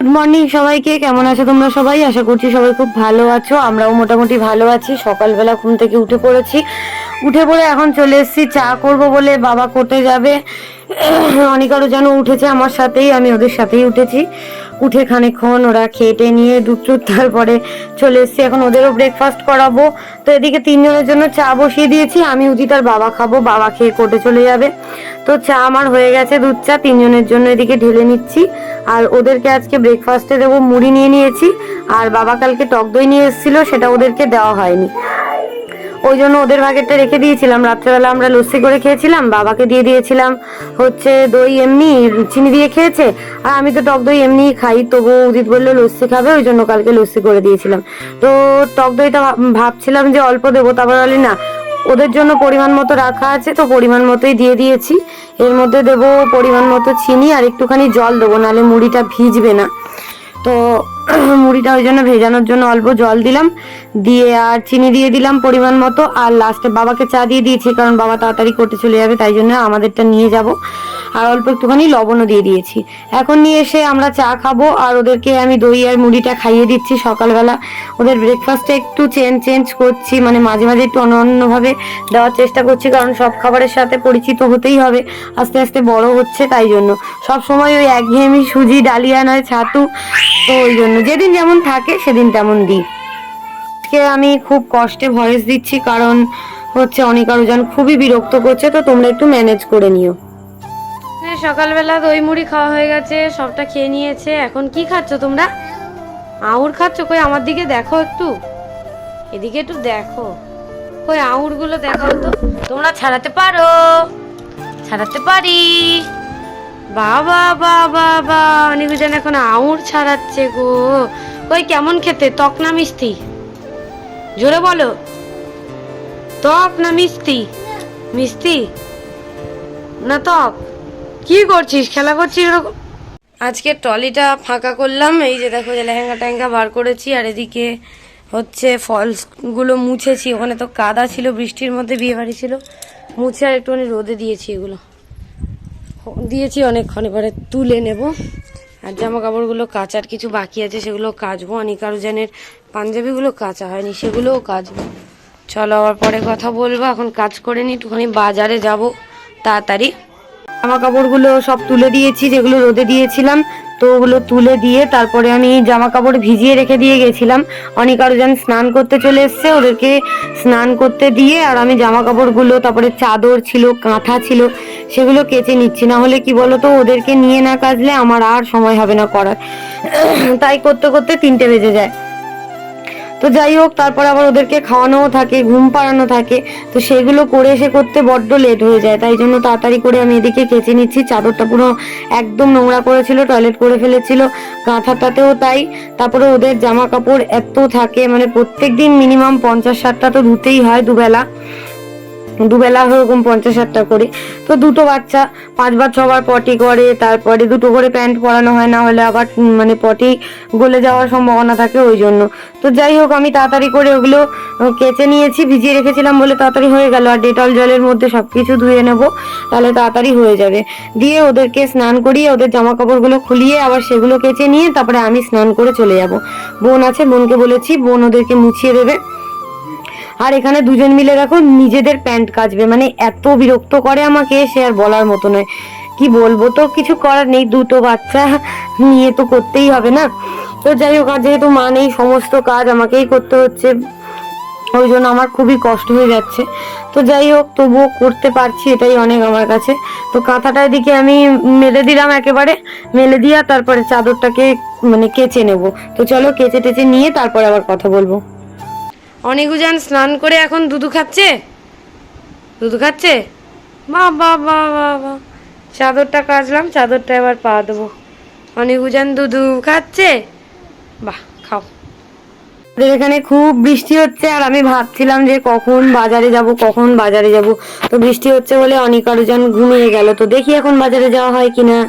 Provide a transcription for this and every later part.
Good morning সবাইকে। কেমন আছো তোমরা সবাই? আশা করছি সবাই খুব ভালো আছো। আমরাও মোটামুটি ভালো আছি। সকালবেলা ঘুম থেকে উঠে পড়েছি। উঠে পড়ে এখন চলে এসেছি। চা করব বলে বাবা করতে যাবে। অনেকারও যেন উঠেছে আমার সাথেই, আমি ওদের সাথেই উঠেছি। উঠে খানিকক্ষণ ওরা খেটে নিয়ে দুধ টুধ তারপরে চলে এসেছি। এখন ওদেরও ব্রেকফাস্ট করাবো। তো এদিকে তিনজনের জন্য চা বসিয়ে দিয়েছি। আমি উদিতার বাবা খাব। বাবা খেয়ে কোর্টে চলে যাবে। তো চা আমার হয়ে গেছে, দুধ চা। তিনজনের জন্য এদিকে ঢেলে নিচ্ছি। আর ওদেরকে আজকে ব্রেকফাস্টে দেবো। মুড়ি নিয়ে নিয়েছি। আর বাবা কালকে টক দই নিয়ে এসেছিল, সেটা ওদেরকে দেওয়া হয়নি। ওই জন্য ওদের ভাগেরটা রেখে দিয়েছিলাম। রাত্রেবেলা আমরা লস্যি করে খেয়েছিলাম, বাবাকে দিয়ে দিয়েছিলাম। হচ্ছে দই এমনি চিনি দিয়ে খেয়েছে, আর আমি তো টক দই এমনি খাই তবু উদিত বলল লস্যি খাবে, ওই জন্য কালকে লস্যি করে দিয়েছিলাম। তো টক দইটা ভাব- ভাবছিলাম যে অল্প দেবো, তারপর বলি না, ওদের জন্য পরিমাণ মতো রাখা আছে, তো পরিমাণ মতোই দিয়ে দিয়েছি। এর মধ্যে দেবো পরিমাণ মতো চিনি, আর একটুখানি জল দেবো, নাহলে মুড়িটা ভিজবে না। তো মুড়িটা ওই জন্য ভেজানোর জন্য অল্প জল দিলাম। দিয়ে আর চিনি দিয়ে দিলাম পরিমাণ মতো। আর লাস্টে বাবাকে চা দিয়ে দিয়েছি, কারণ বাবা তাড়াতাড়ি করতে চলে যাবে, তাই জন্য আমাদেরটা নিয়ে যাব। আর অল্প একটুখানি লবণও দিয়ে দিয়েছি। এখন নিয়ে এসে আমরা চা খাব আর ওদেরকে আমি দই আর মুড়িটা খাইয়ে দিচ্ছি সকালবেলা। ওদের ব্রেকফাস্টে একটু চেঞ্জ চেঞ্জ করছি মানে মাঝে মাঝে একটু অন্য অন্যভাবে দেওয়ার চেষ্টা করছি, কারণ সব খাবারের সাথে পরিচিত হতেই হবে। আস্তে আস্তে বড় হচ্ছে তাই জন্য। সব সময় ওই একঘেয়েমি সুজি, ডালিয়া নয়, ছাতু, তো ওই জন্য। যেদিন যেমন থাকে, সেদিন তেমন দিই। আজকে আমি খুব কষ্টে ভয়েস দিচ্ছি, কারণ হচ্ছে অনেক আরও জন খুবই বিরক্ত করছে, তো তোমরা একটু ম্যানেজ করে নিও। সকালবেলা দই মুড়ি খাওয়া হয়ে গেছে, সবটা খেয়ে নিয়েছে। এখন কি খাচ্ছ তোমরা? আউর খাচ্ছ? কই, আমার দিকে দেখো একটু। এদিকে একটু দেখো। কই আউরগুলো দেখাও তো। তোমরা ছাড়াতে পারো। ছাড়াতে পারি। বাবা বাবা বা অনেকজন এখন আউর ছাড়াচ্ছে গো। কই, কেমন খেতে? টক না মিষ্টি? জোরে বলো। টক না মিষ্টি? মিষ্টি? না টক কি করছিস? খেলা করছিস এরকম? আজকে ট্রলিটা ফাঁকা করলাম। এই যে দেখো যে লেহেঙ্গা টেহেঙ্গা বার করেছি, আর এদিকে হচ্ছে ফলসগুলো মুছেছি। ওখানে তো কাদা ছিল, বৃষ্টির মধ্যে বিয়ে বাড়ি ছিল। মুছে আর একটুখানি রোদে দিয়েছি এগুলো। দিয়েছি অনেকক্ষণ, এবারে তুলে নেব। আর জামা কাপড়গুলো কাচার কিছু বাকি আছে, সেগুলো কাচবো। অনিকারুজানের পাঞ্জাবিগুলো কাচা হয়নি, সেগুলোও কাচবো। চলো আবার পরে কথা বলব। এখন কাজ করে নি, একটুখানি বাজারে যাব। তাড়াতাড়ি। জামা কাপড়গুলো সব তুলে দিয়েছি, যেগুলো রোদে দিয়েছিলাম, তো ওগুলো তুলে দিয়ে তারপরে আমি জামা কাপড় ভিজিয়ে রেখে দিয়ে গেছিলাম। অনেক আরও যেন স্নান করতে চলে এসছে, ওদেরকে স্নান করতে দিয়ে আর আমি জামা কাপড়গুলো তারপরে চাদর ছিল, কাঁথা ছিল, সেগুলো কেচে নিচ্ছি। না হলে কি বলতো, ওদেরকে নিয়ে না কাচলে আমার আর সময় হবে না করার। তাই করতে করতে তিনটে বেজে যায়। তো যাই হোক, তারপর আবার ওদেরকে খাওয়ানোও থাকে, ঘুম পাড়ানো থাকে। তো সেগুলো করে এসে করতে বড্ড লেট হয়ে যায়। তাই জন্য তাড়াতাড়ি করে আমি এদিকে কেচে নিচ্ছি। চাদরটা পুরো একদম নোংরা করেছিল টয়লেট করে ফেলেছিল। কাঁথাটাতেও তাই। তারপরে ওদের জামা কাপড় এত থাকে মানে প্রত্যেক দিন মিনিমাম পঞ্চাশ ষাটটা তো ধুতেই হয় দুবেলা। দুবেলা ওরকম পঞ্চাশ ষাটটা করে। তো দুটো বাচ্চা, পাঁচবার ছবার পটি করে, তারপরে দুটো করে প্যান্ট পরানো হয়, না হলে আবার মানে পটি গলে যাওয়ার সম্ভাবনা থাকে ওই জন্য। তো যাই হোক, আমি তাড়াতাড়ি করে ওগুলো কেচে নিয়েছি, ভিজিয়ে রেখেছিলাম বলে তাড়াতাড়ি হয়ে গেল। আর ডেটল জলের মধ্যে সব কিছু ধুয়ে নেব, তাহলে তাড়াতাড়ি হয়ে যাবে। দিয়ে ওদেরকে স্নান করিয়ে, ওদের জামা কাপড়গুলো খুলিয়ে আবার সেগুলো কেচে নিয়ে, তারপরে আমি স্নান করে চলে যাব। বোন আছে, বোনকে বলেছি, বোন ওদেরকে মুছিয়ে দেবে। আর এখানে দুজন মিলে দেখো নিজেদের প্যান্ট কাচবে। মানে এত বিরক্ত করে আমাকে সে আর বলার মতো নয়। কি বলব তো, কিছু করার নেই, দুটো বাচ্চা নিয়ে তো করতেই হবে না। তো যাই হোক, আর যেহেতু মা নেই, সমস্ত কাজ আমাকেই করতে হচ্ছে। ওই জন্য আমার খুবই কষ্ট হয়ে যাচ্ছে। তো যাই হোক, তবুও করতে পারছি, এটাই অনেক আমার কাছে। তো কাঁথাটা এদিকে আমি মেলে দিলাম একেবারে, মেলে দিয়া তারপরে চাদরটাকে মানে কেচে নেব। তো চলো, কেচে টেচে নিয়ে তারপরে আবার কথা বলব। অনেকজন স্নান করে এখন দুধু খাচ্ছে? দুধু খাচ্ছে? বা বা বা বা বা চাদরটা কাচলাম, চাদরটা এবার পা দেবো। অনেকজন দুধু খাচ্ছে? বাহ, খাও। আমাদের এখানে খুব বৃষ্টি হচ্ছে, আর আমি ভাবছিলাম যে কখন বাজারে যাব, কখন বাজারে যাব। তো বৃষ্টি হচ্ছে বলে অনেক আরোজন ঘুমিয়ে গেল। তো দেখি এখন বাজারে যাওয়া হয় কিনা।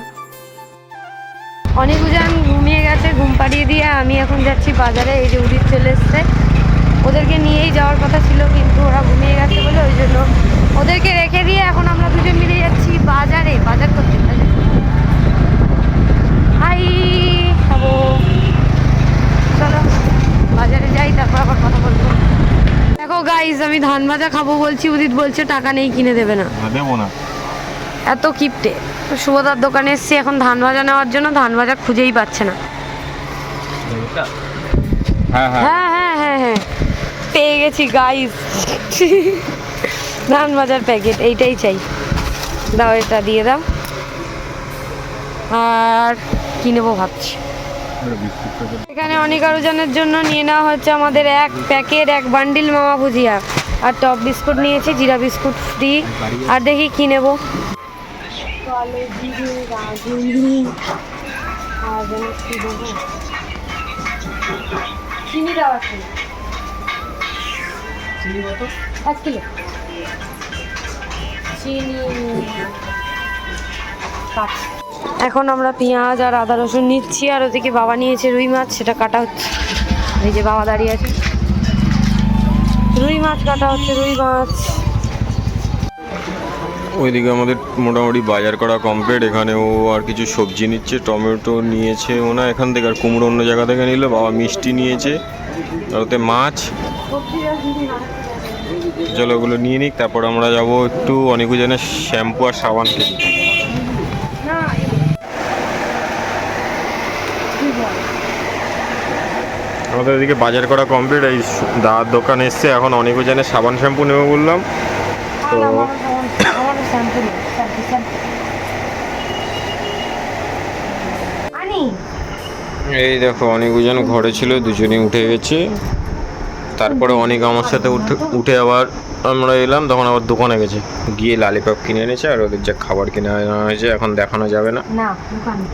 অনেকজন ঘুমিয়ে গেছে, ঘুম পাড়িয়ে দিয়ে আমি এখন যাচ্ছি বাজারে, এই যে উদিত চলে এসছে। ওদেরকে নিয়েই যাওয়ার কথা ছিল কিন্তু ওরা ঘুমিয়ে গেছে বলে ওই জন্য ওদেরকে রেখে দিয়ে এখন আমরা দুজন মিলে যাচ্ছি বাজারে। বাজার করতে হাই খাব। চলো বাজারে যাই তারপর আবার কথা বলব। দেখো গাইজ আমি ধান ভাজা খাব বলছি উদিত বলছে টাকা নেই কিনে দেবে না। দেবো না। এত কিপটে। শুভদার দোকানে এসছি এখন ধান ভাজা নেওয়ার জন্য ধান ভাজা খুঁজেই পাচ্ছে না। হ্যাঁ হ্যাঁ হ্যাঁ হ্যাঁ।, হ্যাঁ, হ্যাঁ। পেয়ে গেছি গাইস ধান ভাজার প্যাকেট এইটাই চাই। দাও, এটা দিয়ে দাও। আর কি নেব ভাবছি। এখানে অনেক আরোজনের জন্য নিয়ে নেওয়া হচ্ছে আমাদের এক প্যাকেট এক বান্ডিল মামা ভুজিয়া। আর টপ বিস্কুট নিয়েছি, জিরা বিস্কুট ফ্রি আর দেখি কি নেব। চিনি দেওয়া আছে এক কিলো। চিনি। এখন আমরা পেঁয়াজ আর আদা রসুন নিচ্ছি আর ওদিকে বাবা নিয়েছে রুই মাছ সেটা কাটা হচ্ছে। এই যে বাবা দাঁড়িয়ে আছে। রুই মাছ কাটা হচ্ছে রুই মাছ। ওইদিকে আমাদের মোটামুটি বাজার করা কমপ্লিট এখানে ও আর কিছু সবজি নিচ্ছে টমেটো নিয়েছে ও না এখান থেকে আর কুমড়ো অন্য জায়গা থেকে নিল বাবা মিষ্টি নিয়েছে। ওতে মাছ। চলো ওগুলো নিয়ে নিক, তারপর আমরা যাব একটু অনেক জনের শ্যাম্পু আর সাবান কিনতে। আমাদের এদিকে বাজার করা কমপ্লিট এই দাদার দোকান এসছে, এখন অনেক জনের সাবান শ্যাম্পু নেব বললাম। তো আনি এই দেখো অনেক জন ঘরে ছিল দুজনে উঠে গেছে। তারপরে অনেক আমার সাথে উঠে উঠে আবার আমরা এলাম তখন আবার দোকানে গেছে। গিয়ে লালিপপ কিনে এনেছে আর ওদের যা খাবার কিনে আনা হয়েছে এখন দেখানো যাবে না। না দোকানে।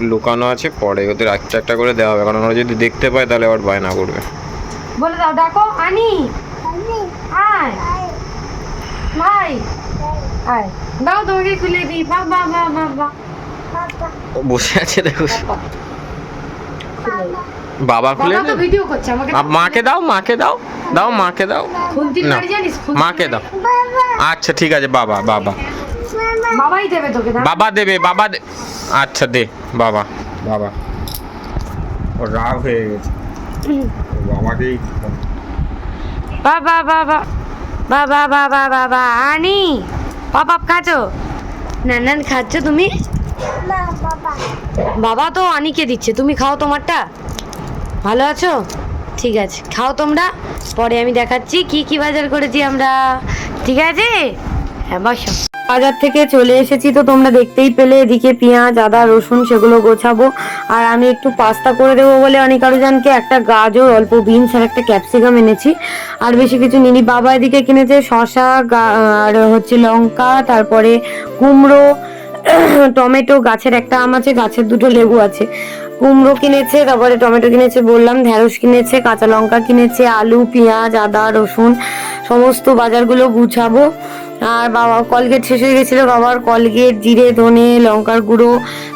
লুকানো আছে পরে ওদের একটা একটা করে দেওয়া হবে কারণ ওরা যদি দেখতে পায় তাহলে আবার বায়না করবে। বলে দাও ডাকো আনি। আয়। ভাই। আয়। দাও তোমাকে খুলে দিই। বাহ বাহ ও বসে আছে দেখো। বাবা খুলে বাবা তো ভিডিও করছে আমাকে মাকে দাও মাকে দাও দাও মাকে দাও। না। মাকে দাও। আচ্ছা ঠিক আছে বাবা বাবা। বাবাই দেবে তোকে বাবা দেবে বাবা দে আচ্ছা দে বাবা বাবা। ও রাগ হয়ে গেছে। বাবাকেই বাবা বাবা বাবা বাবা বাবা আনি। পাপ আপ খাচ্ছো? নানান খাচ্ছ তুমি? বাবা তো আনিকে দিচ্ছে। তুমি খাও তোমারটা। ভালো আছো? ঠিক আছে। খাও তোমরা। পরে আমি দেখাচ্ছি কি কি বাজার করেছি আমরা। ঠিক আছে? হ্যাঁ বসো। বাজার থেকে চলে এসেছি তো তোমরা দেখতেই পেলে। এদিকে পেঁয়াজ, আদা, রসুন সেগুলো গোছাবো। আর আমি একটু পাস্তা করে দেবো বলে অনেক আরোজনকে একটা গাজর, অল্প বিনস আর একটা ক্যাপসিকাম এনেছি। আর বেশি কিছু নিনি। বাবা এদিকে কিনেছে শশা আর হচ্ছে লঙ্কা, তারপরে কুমড়ো টমেটো গাছের একটা আম আছে, গাছের দুটো লেবু আছে। কুমড়ো কিনেছে, তারপরে টমেটো কিনেছে, বললাম ঢ্যাঁড়স কিনেছে, কাঁচা লঙ্কা কিনেছে, আলু, পেঁয়াজ, আদা, রসুন, সমস্ত বাজারগুলো গুছাবো। আর বাবা কলগেট শেষ হয়ে গেছিল, বাবার কলগেট জিরে, ধনে, লঙ্কার গুঁড়ো,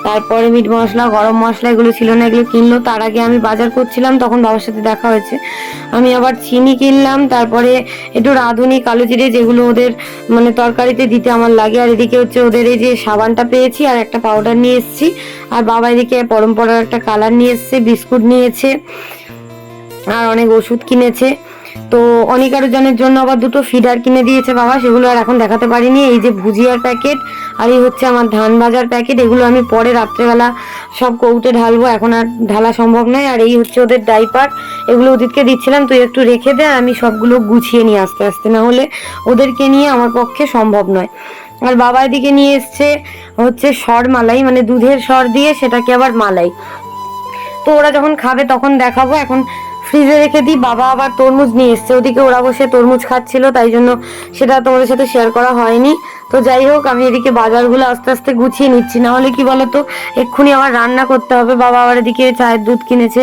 তারপরে মিট মশলা, গরম মশলা এগুলো ছিল না, এগুলো কিনলো। তার আগে আমি বাজার করছিলাম, তখন বাবার সাথে দেখা হয়েছে। আমি আবার চিনি কিনলাম, তারপরে একটু রাঁধুনি, কালো জিরে যেগুলো ওদের মানে তরকারিতে দিতে আমার লাগে। আর এদিকে হচ্ছে ওদের এই যে সাবানটা পেয়েছি, আর একটা পাউডার নিয়ে এসেছি। আর বাবা এদিকে পরম্পরার একটা কালার নিয়ে এসছে, বিস্কুট নিয়েছে, আর অনেক ওষুধ কিনেছে। তো অনেক আরও জনের জন্য আবার দুটো ফিডার কিনে দিয়েছে বাবা, সেগুলো আর এখন দেখাতে পারিনি। এই যে ভুজিয়ার প্যাকেট আর এই হচ্ছে আমার ধান ভাজার প্যাকেট এগুলো আমি পরে রাত্রেবেলা সব কৌটে ঢালবো, এখন আর ঢালা সম্ভব নয়। আর এই হচ্ছে ওদের ডাইপার এগুলো ওদেরকে দিচ্ছিলাম, তুই একটু রেখে দে, আমি সবগুলো গুছিয়ে নিই আস্তে আস্তে। না হলে ওদেরকে নিয়ে আমার পক্ষে সম্ভব নয়। আর বাবা এদিকে নিয়ে এসছে হচ্ছে সর মালাই মানে দুধের সর দিয়ে সেটাকে আবার মালাই। তো ওরা যখন খাবে তখন দেখাবো, এখন ফ্রিজে রেখে দিই, বাবা আবার তরমুজ নিয়ে এসছে। ওদিকে ওরা বসে তরমুজ খাচ্ছিল, তাই জন্য সেটা তোমাদের সাথে শেয়ার করা হয়নি। তো যাই হোক, আমি এদিকে বাজারগুলো আস্তে আস্তে গুছিয়ে নিচ্ছি। না হলে কি বলতো, এক্ষুনি আবার রান্না করতে হবে। বাবা আবার এদিকে চায়ের দুধ কিনেছে।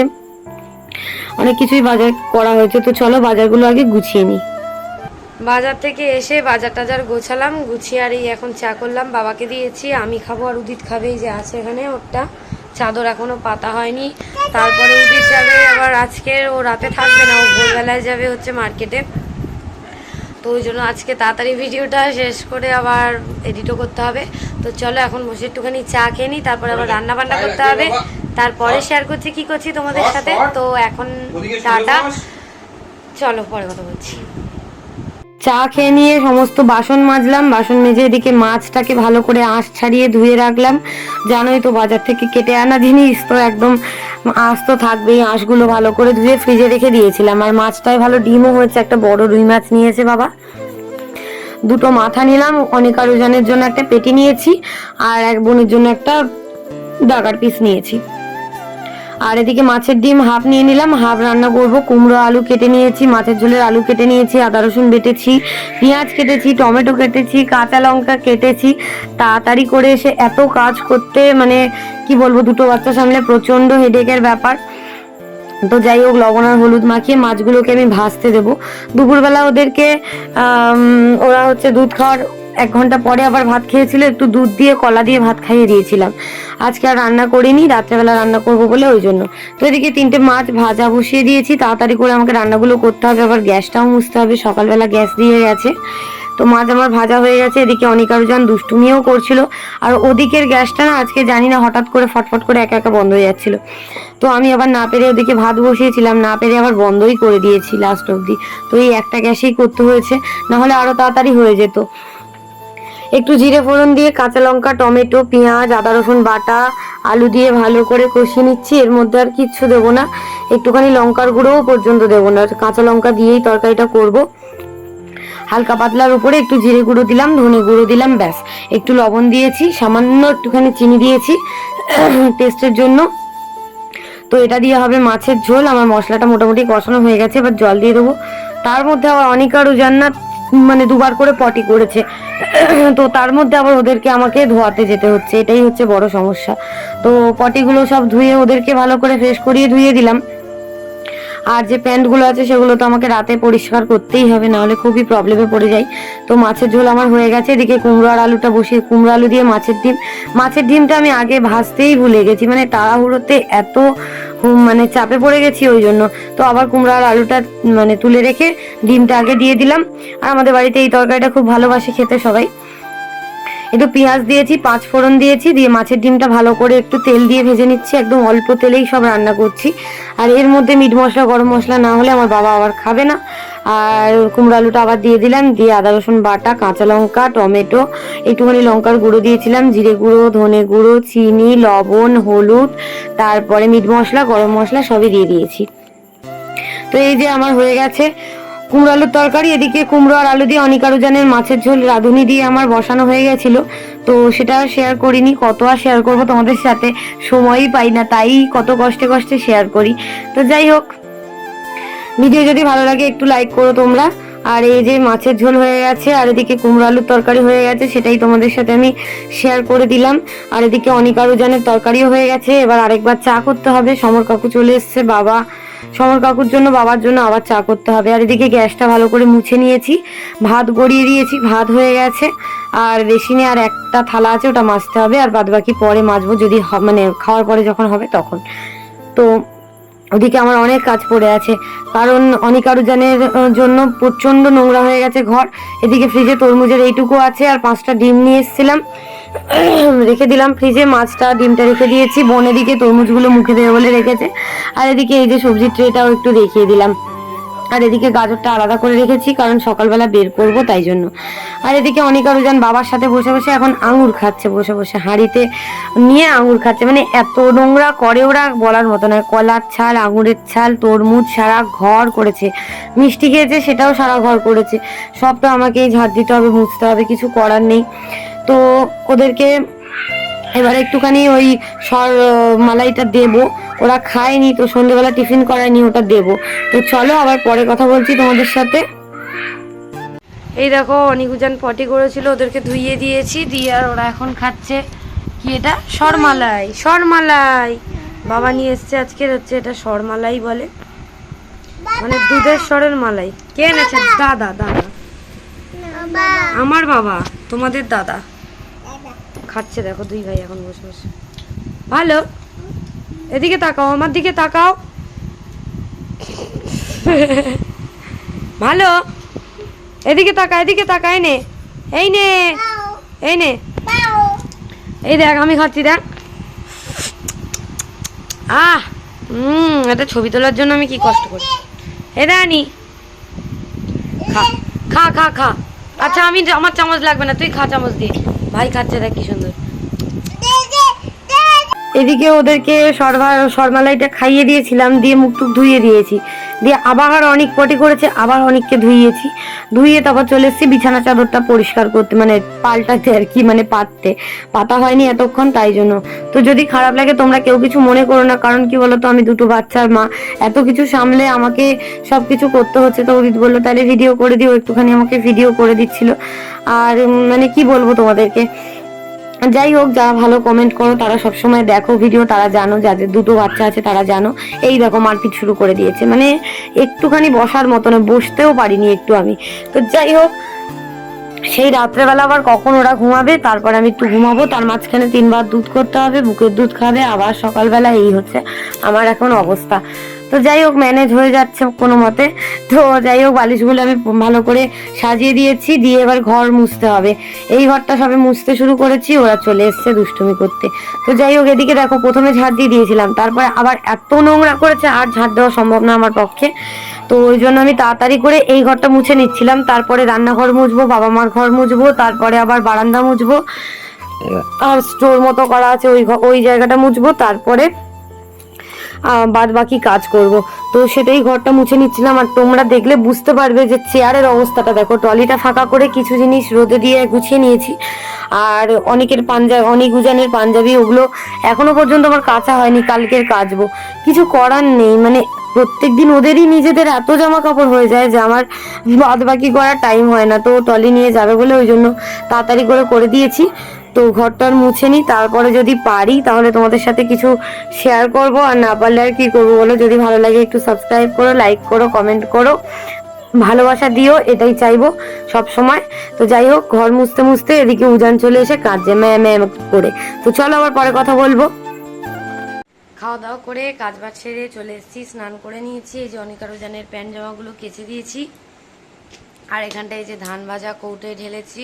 অনেক কিছুই বাজার করা হয়েছে। তো চলো বাজারগুলো আগে গুছিয়ে নিই। বাজার থেকে এসে বাজার টাজার গোছালাম, গুছিয়ে আর এই এখন চা করলাম। বাবাকে দিয়েছি, আমি খাব আর উদিত খাবে, এই যে আছে এখানে ওরটা। চাদর এখনও পাতা হয়নি। তারপরে উদিত যাবে আবার আজকে ও রাতে থাকবে না ও ভোরবেলায় যাবে হচ্ছে মার্কেটে। তো ওই জন্য আজকে তাড়াতাড়ি ভিডিওটা শেষ করে আবার এডিটও করতে হবে। তো চলো এখন বসে একটুখানি চা খেয়ে নিই তারপরে আবার রান্না বান্না করতে হবে। তারপরে শেয়ার করছি কি করছি তোমাদের সাথে? তো এখন চাটা চলো পরে কথা বলছি। চা খেয়ে নিয়ে সমস্ত বাসন মাজলাম, বাসন মেজে এদিকে মাছটাকে ভালো করে আঁশ ছাড়িয়ে ধুয়ে রাখলাম। জানোই তো বাজার থেকে কেটে আনা জিনিস, তো একদম আঁশ তো থাকবেই, আঁশগুলো ভালো করে ধুয়ে ফ্রিজে রেখে দিয়েছিলাম। আর মাছটায় ভালো ডিমও হয়েছে, একটা বড় রুই মাছ নিয়েছে বাবা। দুটো মাথা নিলাম, অনেক আরোজনের জন্য একটা পেটি নিয়েছি, আর এক বোনের জন্য একটা ডাগার পিস নিয়েছি। আর এদিকে মাছের ডিম হাফ নিয়ে নিলাম, হাফ রান্না করব। কুমড়ো, আলু কেটে নিয়েছি, মাছের ঝোলের আলু কেটে নিয়েছি, আদা, রসুন বেটেছি, পেঁয়াজ কেটেছি, টমেটো কেটেছি, কাঁচা লঙ্কা কেটেছি। তাড়াতাড়ি করে এসে এত কাজ করতে মানে কি বলব, দুটো বাচ্চা সামলে প্রচণ্ড হেডেকের ব্যাপার। তো যাই হোক, লবণ আর হলুদ মাখিয়ে মাছগুলোকে আমি ভাজতে দেবো। দুপুরবেলা ওদেরকে ওরা হচ্ছে দুধ খাওয়ার এক ঘণ্টা পরে আবার ভাত খেয়েছিল, একটু দুধ দিয়ে, কলা দিয়ে ভাত খাইয়ে দিয়েছিলাম। আজকে আর রান্না করিনি, রাত্রেবেলা রান্না করব বলে ওই জন্য। তো এদিকে তিনটে মাছ ভাজা বসিয়ে দিয়েছি, তাড়াতাড়ি করে আমাকে রান্নাগুলো করতে হবে, আবার গ্যাসটাও মুছতে হবে, সকালবেলা গ্যাস দিয়ে গেছে। তো মাছ আমার ভাজা হয়ে গেছে, এদিকে অনিকারুজান দুষ্টুমিও করছিল। আর ওদিকের গ্যাসটা না আজকে জানি না, হঠাৎ করে, ফটফট করে একা একা বন্ধ হয়ে যাচ্ছিল। তো আমি আবার না পেরে ওদিকে ভাত বসিয়েছিলাম, না পেরে আবার বন্ধই করে দিয়েছি লাস্ট অবধি। তো এই একটা গ্যাসেই করতে হয়েছে না হলে আরও তাড়াতাড়ি হয়ে যেত। একটু জিরে ফোড়ন দিয়ে কাঁচা লঙ্কা, টমেটো, পেঁয়াজ, আদা রসুন বাটা, আলু দিয়ে ভালো করে কষিয়ে নিচ্ছি। এর মধ্যে আর কিচ্ছু দেবো না। একটুখানি লঙ্কার গুঁড়োও পর্যন্ত দেবো না। কাঁচা লঙ্কা দিয়েই তরকারিটা করব। হালকা পাতলার উপরে একটু জিরে গুঁড়ো দিলাম, ধনে গুঁড়ো দিলাম, ব্যাস। একটু লবণ দিয়েছি, সামান্য একটুখানি চিনি দিয়েছি টেস্টের জন্য। তো এটা দিয়ে হবে মাছের ঝোল। আমার মশলাটা মোটামুটি কষানো হয়ে গেছে, এবার জল দিয়ে দেবো। তার মধ্যে আবার অনেকারও জান্নাত মানে দুবার করে পটি করেছে। তো তার মধ্যে আবার ওদেরকে আমাকে ধোয়াতে যেতে হচ্ছে, এটাই হচ্ছে বড় সমস্যা। তো পটিগুলো সব ধুয়ে ওদেরকে ভালো করে ফ্রেশ করিয়ে ধুয়ে দিলাম। আর যে প্যান্টগুলো আছে সেগুলো তো আমাকে রাতে পরিষ্কার করতেই হবে, নাহলে খুবই প্রবলেমে পড়ে যাই। তো মাছের ঝোল আমার হয়ে গেছে, এদিকে কুমড়ো আর আলুটা বসিয়ে, কুমড়ো আলু দিয়ে মাছের ডিম। মাছের ডিমটা আমি আগে ভাজতেই ভুলে গেছি মানে তাড়াহুড়োতে এত মানে চাপে পড়ে গেছি ওই জন্য। তো আবার কুমড়ো আর আলুটা মানে তুলে রেখে ডিমটা আগে দিয়ে দিলাম। আর আমাদের বাড়িতে এই তরকারিটা খুব ভালোবাসে খেতে সবাই। একটু পেঁয়াজ দিয়েছি, পাঁচ ফোড়ন দিয়েছি, দিয়ে মাছের ডিমটা ভালো করে একটু তেল দিয়ে ভেজে নিচ্ছি, একদম অল্প তেলেই সব রান্না করছি। আর এর মধ্যে মিট মশলা, গরম মশলা না হলে আমার বাবা আবার খাবে না। আর কুমড়ো আলুটা আবার দিয়ে দিলাম, দিয়ে আদা, রসুন বাটা, কাঁচা লঙ্কা, টমেটো, একটুখানি লঙ্কার গুঁড়ো দিয়েছিলাম, জিরে গুঁড়ো, ধনে গুঁড়ো, চিনি, লবণ, হলুদ, তারপরে মিট মশলা, গরম মশলা সবই দিয়ে দিয়েছি। তো এই যে আমার হয়ে গেছে কুমড়ো আলুর তরকারি, এদিকে কুমড়ো আর আলু দিয়ে অনিকারুজানের মাছের ঝোল রাঁধুনি দিয়ে আমার বসানো হয়ে গেছিল। তো সেটা শেয়ার করিনি, কত আর শেয়ার করব তোমাদের সাথে? সময়ই পাই না, তাই কত কষ্টে কষ্টে শেয়ার করি। তো যাই হোক ভিডিও যদি ভালো লাগে একটু লাইক করো তোমরা। আর এই যে মাছের ঝোল হয়ে গেছে, আর এদিকে কুমড়ো আলুর তরকারি হয়ে গেছে, সেটাই তোমাদের সাথে আমি শেয়ার করে দিলাম। আর এদিকে অনিকারুজানের তরকারিও হয়ে গেছে, এবার আরেকবার চা করতে হবে। সমর কাকু চলে এসছে, বাবা সমর কাকুর জন্য, বাবার জন্য আবার চা করতে হবে। আর এদিকে গ্যাসটা ভালো করে মুছে নিয়েছি। ভাত গড়িয়ে দিয়েছি, ভাত হয়ে গেছে। আর বেসিনে আর একটা থালা আছে, ওটা মাজতে হবে। আর বাদ বাকি পরে মাজবো যদি মানে খাওয়ার পরে যখন হবে তখন। তো ওদিকে আমার অনেক কাজ পড়ে আছে। কারণ অনেক আরুজানের জন্য প্রচণ্ড নোংরা হয়ে গেছে ঘর। এদিকে ফ্রিজে তরমুজের এইটুকু আছে। আর পাঁচটা ডিম নিয়ে এসেছিলাম। রেখে দিলাম ফ্রিজে, মাছটা, ডিমটা রেখে দিয়েছি। বোন এদিকে তরমুজগুলো মুখে দেবে বলে রেখেছে। আর এদিকে এই যে সবজির ট্রেটাও একটু দেখিয়ে দিলাম। আর এদিকে গাজরটা আলাদা করে রেখেছি, কারণ সকালবেলা বের করব তাই জন্য। আর এদিকে অনেক আরুজান বাবার সাথে বসে বসে এখন আঙুর খাচ্ছে, বসে বসে হাঁড়িতে নিয়ে আঙুর খাচ্ছে। মানে এত নোংরা করে ওরা বলার মতো নয়। কলার ছাল, আঙুরের ছাল, তরমুজ সারা ঘর করেছে। মিষ্টি খেয়েছে, সেটাও সারা ঘর করেছে। সব তো আমাকেই ঝাড় দিতে হবে, মুছতে হবে, কিছু করার নেই। তো ওদেরকে এবার একটুখানি ওই সর মালাইটা দেবো। ওরা খায়নি তো সন্ধ্যেবেলা টিফিন করায়নি ওটা দেবো। তো চলো আবার পরে কথা বলছি তোমাদের সাথে। এই দেখো অনিকুজান পটি করেছিল ওদেরকে ধুইয়ে দিয়েছি দিয়ে আর ওরা এখন খাচ্ছে। কি এটা? সরমালাই সরমালাই। বাবা নিয়ে এসছে আজকের হচ্ছে এটা সরমালাই বলে। মানে দুধের সরের মালাই। কে এনেছে? দাদা দাদা। আমার বাবা তোমাদের দাদা। খাচ্ছে, দেখো দুই ভাই এখন বসে বসে। ভালো। এদিকে তাকাও, আমার দিকে তাকাও। ভালো। এদিকে তাকা এদিকে তাকা, এই নে। এই নে। এই নে। এই দেখ, আমি খাচ্ছি, দেখ। আহ! হুম এটা ছবি তোলার জন্য আমি কি কষ্ট করি? এ রানি খা খা খা খা। আচ্ছা আমি আমার চামচ লাগবে না, তুই খা চামচ দিয়ে। ভাই কাটছে দেখ কি সুন্দর। এদিকে ওদেরকে সরবা সরমালাইটা খাইয়ে দিয়েছিলাম, দিয়ে মুখ টুক ধুইয়ে দিয়েছি। দিয়ে আবার অনেক পটি করেছে, আবার অনেককে ধুইয়েছি। ধুইয়ে তারপর চলে এসেছি, বিছানা চাদরটা পরিষ্কার করতে মানে পাল্টাতে আর কি মানে পাততে। পাতা হয়নি এতক্ষণ, তাই জন্য। তো যদি খারাপ লাগে, তোমরা কেউ কিছু মনে করো না, কারণ কি বলতো, আমি দুটো বাচ্চার মা। এত কিছু সামলে আমাকে সব কিছু করতে হচ্ছে, তো উদিত বলল, তাহলে ভিডিও করে দিও, একটুখানি আমাকে ভিডিও করে দিচ্ছিল। আর মানে কি বলব তোমাদেরকে? যাই হোক, যারা ভালো কমেন্ট করো, তারা সবসময় দেখো ভিডিও তারা জানো যাদের দুটো বাচ্চা আছে, তারা জানো। এই দেখো মারপিট শুরু করে দিয়েছে। মানে একটুখানি বসার মতো না বসতেও পারিনি একটু আমি। তো যাই হোক, সেই রাত্রেবেলা আবার কখন ওরা ঘুমাবে, তারপর আমি একটু ঘুমাবো। তার মাঝখানে তিনবার দুধ করতে হবে, বুকের দুধ খাবে। আবার সকালবেলা এই হচ্ছে আমার এখন অবস্থা। তো যাই হোক ম্যানেজ হয়ে যাচ্ছে কোনো মতে। তো যাই হোক, বালিশগুলো আমি ভালো করে সাজিয়ে দিয়েছি, দিয়ে এবার ঘর মুছতে হবে। এই ঘরটা সবে মুছতে শুরু করেছি, ওরা চলে এসছে দুষ্টুমি করতে। তো যাই হোক, এদিকে দেখো, প্রথমে ঝাড় দিয়ে দিয়েছিলাম, তারপরে আবার এত নোংরা করেছে, আর ঝাড় দেওয়া সম্ভব না আমার পক্ষে। তো ওই জন্য আমি তাড়াতাড়ি করে এই ঘরটা মুছে নিচ্ছিলাম, তারপরে রান্নাঘর মুছবো বাবা মার ঘর মুছবো, তারপরে আবার বারান্দা মুছবো। আর স্টোর মতো করা আছে, ওই ওই জায়গাটা মুছবো, তারপরে বাদ বাকি কাজ করব। তো সেটাই ঘরটা মুছে নিচ্ছিলাম। আর তোমরা দেখলে বুঝতে পারবে যে চেয়ারের অবস্থাটা। দেখো, ট্রলিটা ফাঁকা করে কিছু জিনিস রোদে দিয়ে গুছিয়ে নিয়েছি। আর অনেকের পাঞ্জাবি অনেক উজানের পাঞ্জাবি ওগুলো এখনও পর্যন্ত আমার কাঁচা হয়নি। কালকের কাচবো। কিছু করার নেই। মানে প্রত্যেক দিন ওদেরই নিজেদের এত জামা কাপড় হয়ে যায় যে আমার বাদ বাকি করার টাইম হয় না। তো টলি নিয়ে যাবে বলে ওই জন্য তাড়াতাড়ি করে করে দিয়েছি। তো ঘরটার মুছে নিই তারপরে যদি পারি তাহলে তোমাদের সাথে কিছু শেয়ার করব, আর না পারলে আর কি করব বলো? যদি ভালো লাগে একটু সাবস্ক্রাইব করো লাইক করো কমেন্ট করো, ভালোবাসা দিও, এটাই চাইব সব সময়। তো যাই হোক, ঘর মুছতে মুছতে এদিকে উজান চলে এসে কাজে ম্যাম ম্যা করে। তো চলো আবার পরে কথা বলব। খাওয়া দাওয়া করে কাজ বাজ সেরে চলে এসেছি, স্নান করে নিয়েছি, এই যে অনিকার উজানের প্যান্ট জামাগুলো কেচে দিয়েছি। আর এখানটায় যে ধান ভাজা কৌটোয় ঢেলেছি,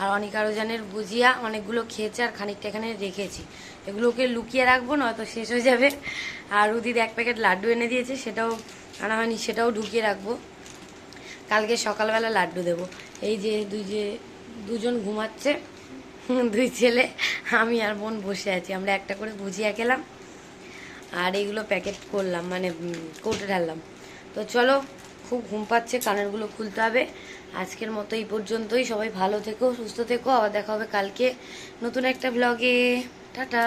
আর অনিকার উজানের ভুজিয়া অনেকগুলো খেয়েছে আর খানিকটা এখানে রেখেছি। এগুলোকে লুকিয়ে রাখব, নয়তো শেষ হয়ে যাবে। আর উদিত এক প্যাকেট লাড্ডু এনে দিয়েছে, সেটাও আনা হয়নি, সেটাও ঢুকিয়ে রাখব। কালকে সকালবেলা লাড্ডু দেবো। এই যে দুই যে দুজন ঘুমাচ্ছে, দুই ছেলে, আমি আর বোন বসে আছি। আমরা একটা করে ভুজিয়া খেলাম, আর এইগুলো প্যাকেট করলাম মানে কৌটো ঢাললাম। তো চলো খুব ঘুম পাচ্ছে, কানেরগুলো খুলতে হবে। আজকের মতো এই পর্যন্তই। সবাই ভালো থেকো, সুস্থ থেকো। আবার দেখা হবে কালকে নতুন একটা ব্লগে টাটা।